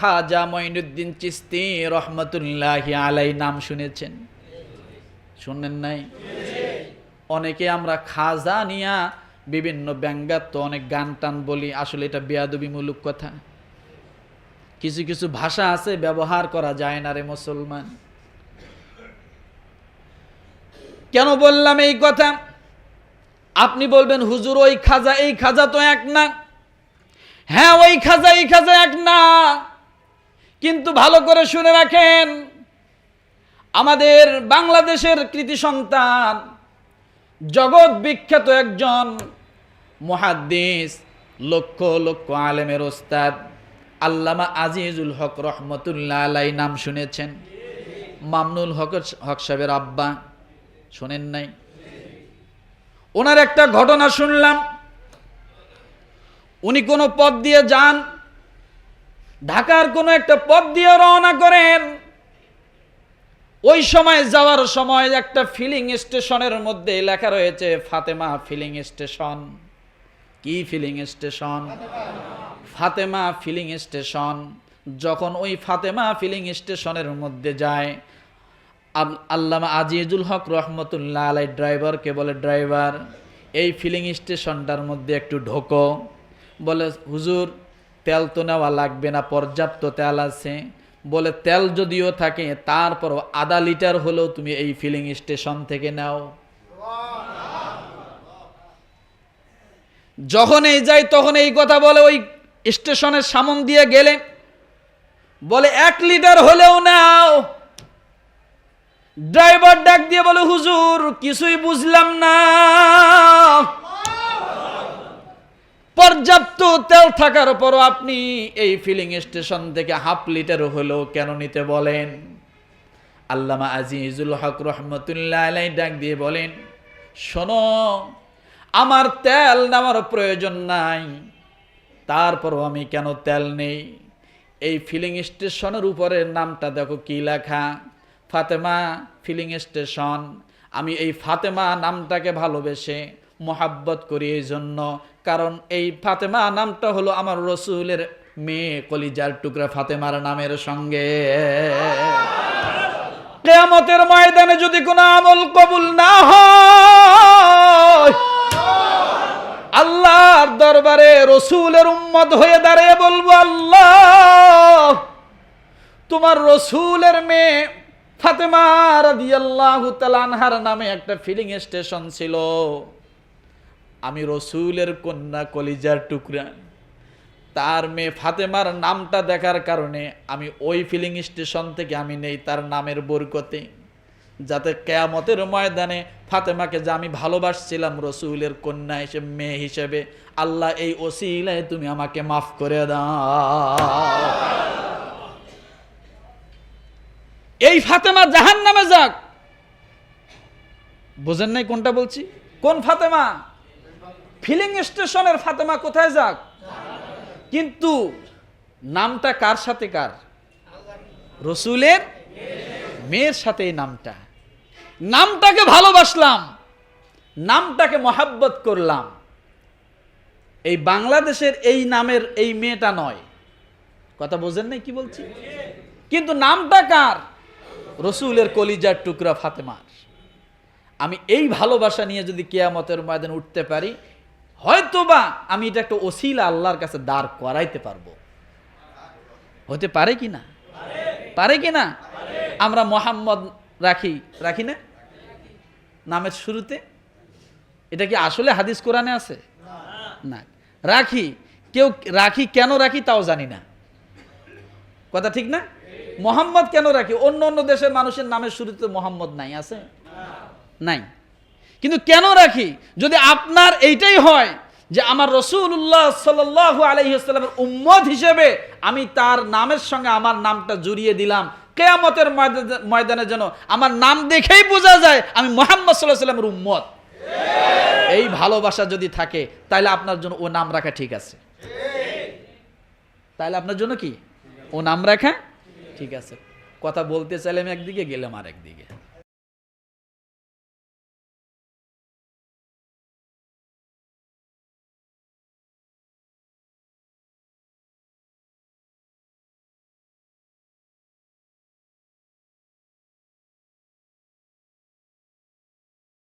খাজা মঈনুদ্দিন চিস্তি রহমতুল্লাহ আলাই নাম শুনেছেন। শুনেন নাই? অনেকে আমরা খাজা নিয়া বিভিন্ন ব্যঙ্গাত্ম অনেক গান টান বলি, আসলে এটা বেয়াদবিমূলক কথা। কিছু কিছু ভাষা আছে, ব্যবহার করা যায় না রে মুসলমান। কেন বললাম এই কথা? আপনি বলবেন, হুজুর, ওই খাজা, এই খাজা তো এক না। হ্যাঁ ওই খাজা, এই খাজা এক না। কিন্তু ভালো করে শুনে রাখেন। আমাদের বাংলাদেশের কৃতি সন্তান, জগৎ বিখ্যাত একজন মহাদ্দিস, লক্ষ লক্ষ আলেমের ওস্তাদ, আল্লামা আজিজুল হক রহমতুল্লাহ আলাই নাম শুনেছেন। মামনুল হক হক সাহেবের আব্বা, শোনেন নাই? ওনার একটা ঘটনা শুনলাম। উনি কোনো পথ দিয়ে যান ঢাকার কোনো একটা পথ দিয়ে রওনা করেন। ওই সময় যাওয়ার সময় একটা ফিলিং স্টেশনের মধ্যে লেখা রয়েছে, ফাতেমা ফিলিং স্টেশন। কি filling station? Fatema filling station. যখন ওই ফাতেমা ফিলিং স্টেশনের মধ্যে যায় আল- আল্লামা আজিজুল হক রহমতুল্লাহ আলাই ড্রাইভারকে বলে, ড্রাইভার, এই ফিলিং স্টেশনটার মধ্যে একটু ঢোকো। বলে, হুজুর তেল তো নেওয়া লাগবে না, পর্যাপ্ত তেল আছে। বলে তেল যদিও থাকে, তারপরও আধা লিটার হলেও তুমি এই ফিলিং স্টেশন থেকে নাও। যখন এই যাই তখন এই কথা বলে, ওই স্টেশনের সামন দিয়ে গেলে। বলে, এক লিটার হলেও নাও। ড্রাইভার ডাক দিয়ে বলে, হুজুর, কিছুই বুঝলাম না। পর্যাপ্ত তেল থাকার পরও আপনি এই ফিলিং স্টেশন থেকে হাফ লিটার হলেও কেন নিতে বলেন? আল্লামা আজিজুল হক রহমতুল্লাহ আলাই ডাক দিয়ে বলেন, শোনো, আমার তেল নেওয়ার প্রয়োজন নাই, তারপরও আমি কেন তেল নেই? এই ফিলিং স্টেশনের উপরের নামটা দেখো কি লেখা? ফাতেমা ফিলিং স্টেশন আমি এই ফাতেমা নামটাকে ভালোবেসে মোহাব্বত করি এই জন্য। কারণ এই ফাতেমা নামটা হলো আমার রসুলের মেয়ে কলিজার টুকরা ফাতেমার নামের সঙ্গে। কেয়ামতের ময়দানে যদি কোনো আমল কবুল না হয়, আল্লাহর দরবারে রসুলের উম্মত হয়ে দাঁড়িয়ে বলব, আল্লাহ, তোমার রসুলের মেয়ে ফাতেমা রাদিয়াল্লাহু তাআলা আনহার নামে একটা ফিলিং স্টেশন ছিল। আমি রসুলের কন্যা কলিজার টুকরা তার মেয়ে ফাতেমার নামটা দেখার কারণে আমি ওই ফিলিং স্টেশন থেকে আমি নেই, তার নামের বরকতে। যাতে কেয়ামতের ময়দানে ফাতেমাকে যে আমি ভালোবাসছিলাম রসুলের কন্যা হিসেবে, মেয়ে হিসেবে, আল্লাহ এই ওসিলায় তুমি আমাকে মাফ করে দাও। এই ফাতেমা জাহান নামে যাক। বোঝেন নাই কোনটা বলছি? কোন ফাতেমা? ফিলিং স্টেশনের ফাতেমা কোথায় যাক? কিন্তু নামটা কার সাথে কার? রসুলের মেয়ের সাথে এই নামটা। নামটাকে ভালোবাসলাম, নামটাকে মহাব্বত করলাম। এই বাংলাদেশের এই নামের এই মেয়েটা নয়। কথা বোঝেন নাই কি বলছি? কিন্তু নামটা কার? রসুলের কলিজার টুকরা ফাতেমার। আমি এই ভালোবাসা নিয়ে যদি কেয়ামতের ময়দানে উঠতে পারি হয়তোবা আমি এটা একটা ওসিলা আল্লাহর কাছে দাঁড় করাইতে পারব। হতে পারে কি না? পারে কি না? আমরা মোহাম্মদ রাখি রাখি না? নামের শুরুতে? এটা কি আসলে হাদিস কোরআনে আছে? না। রাখি, কেউ রাখি কেন রাখি তাও জানি না। কথা ঠিক না? মোহাম্মদ কেন রাখি? অন্য অন্য দেশের মানুষের নামের শুরুতে মোহাম্মদ নাই, আছে? নাই। কিন্তু কেন রাখি? যদি আপনার এইটাই হয় যে আমার রসুল্লাহ সাল আলহিহাস্লামের উম্মত হিসেবে আমি তার নামের সঙ্গে আমার নামটা জুড়িয়ে দিলাম, কেয়ামতের ময়দা- ময়দানে যেন আমার নাম দেখেই বোঝা যায় আমি মোহাম্মদ সাল্লাহ সাল্লামের উম্মত। এই ভালোবাসা যদি থাকে তাহলে আপনার জন্য ও নাম রাখা ঠিক আছে। তাহলে আপনার জন্য কি? ও নাম রাখা ঠিক আছে। কথা বলতে চাইলে আমি একদিকে, গেলাম আর একদিকে